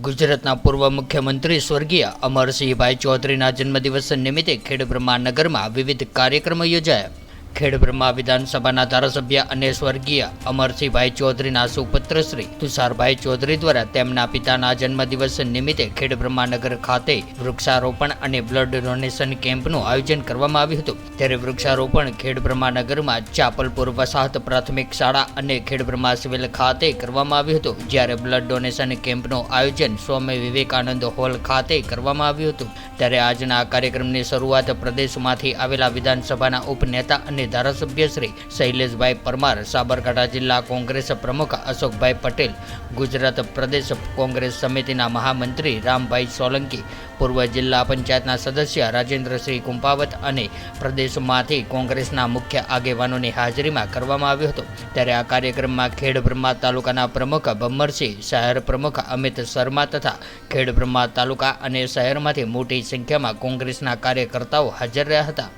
ગુજરાતના પૂર્વ મુખ્યમંત્રી સ્વર્ગીય અમરસિંહભાઈ ચૌધરીના જન્મદિવસ નિમિત્તે ખેડબ્રહ્મા નગરમાં વિવિધ કાર્યક્રમો યોજાયા. ખેડબ્રહ્મા વિધાનસભાના ધારાસભ્ય અને સ્વર્ગીય અમરસિંહભાઈ ચૌધરીના સુપુત્ર શ્રી તુષારભાઈ ચૌધરી દ્વારા તેમના પિતાના જન્મદિવસ નિમિત્તે ખેડબ્રહ્મા નગર ખાતે વૃક્ષારોપણ અને બ્લડ ડોનેશન કેમ્પનું આયોજન કરવામાં આવ્યું હતું. ત્યારે વૃક્ષારોપણ ખેડબ્રહ્મા નગરમાં ચાપલપુર વસાહત પ્રાથમિક શાળા અને ખેડબ્રહ્મા સિવિલ ખાતે કરવામાં આવ્યું હતું. જ્યારે બ્લડ ડોનેશન કેમ્પનું આયોજન સ્વામી વિવેકાનંદ હોલ ખાતે કરવામાં આવ્યું હતું. ત્યારે આજના કાર્યક્રમની શરૂઆત પ્રદેશમાંથી આવેલા વિધાનસભાના ઉપનેતા અને ધારાસભ્ય શ્રી શૈલેષભાઈ પરમાર, સાબરકાંઠા જિલ્લા કોંગ્રેસ પ્રમુખ અશોકભાઈ પટેલ, ગુજરાત પ્રદેશ કોંગ્રેસ સમિતિના મહામંત્રી રામભાઈ સોલંકી, પૂર્વ જિલ્લા પંચાયતના સદસ્ય રાજેન્દ્રસિંહ કુંપાવત અને પ્રદેશમાંથી કોંગ્રેસના મુખ્ય આગેવાનોની હાજરીમાં કરવામાં આવ્યો હતો. ત્યારે આ કાર્યક્રમમાં ખેડબ્રહ્મા તાલુકાના પ્રમુખ ભમ્મરસિંહ શહેર પ્રમુખ અમિત શર્મા તથા ખેડબ્રહ્મા તાલુકા અને શહેરમાંથી મોટી સંખ્યામાં કોંગ્રેસના કાર્યકર્તાઓ હાજર રહ્યા હતા.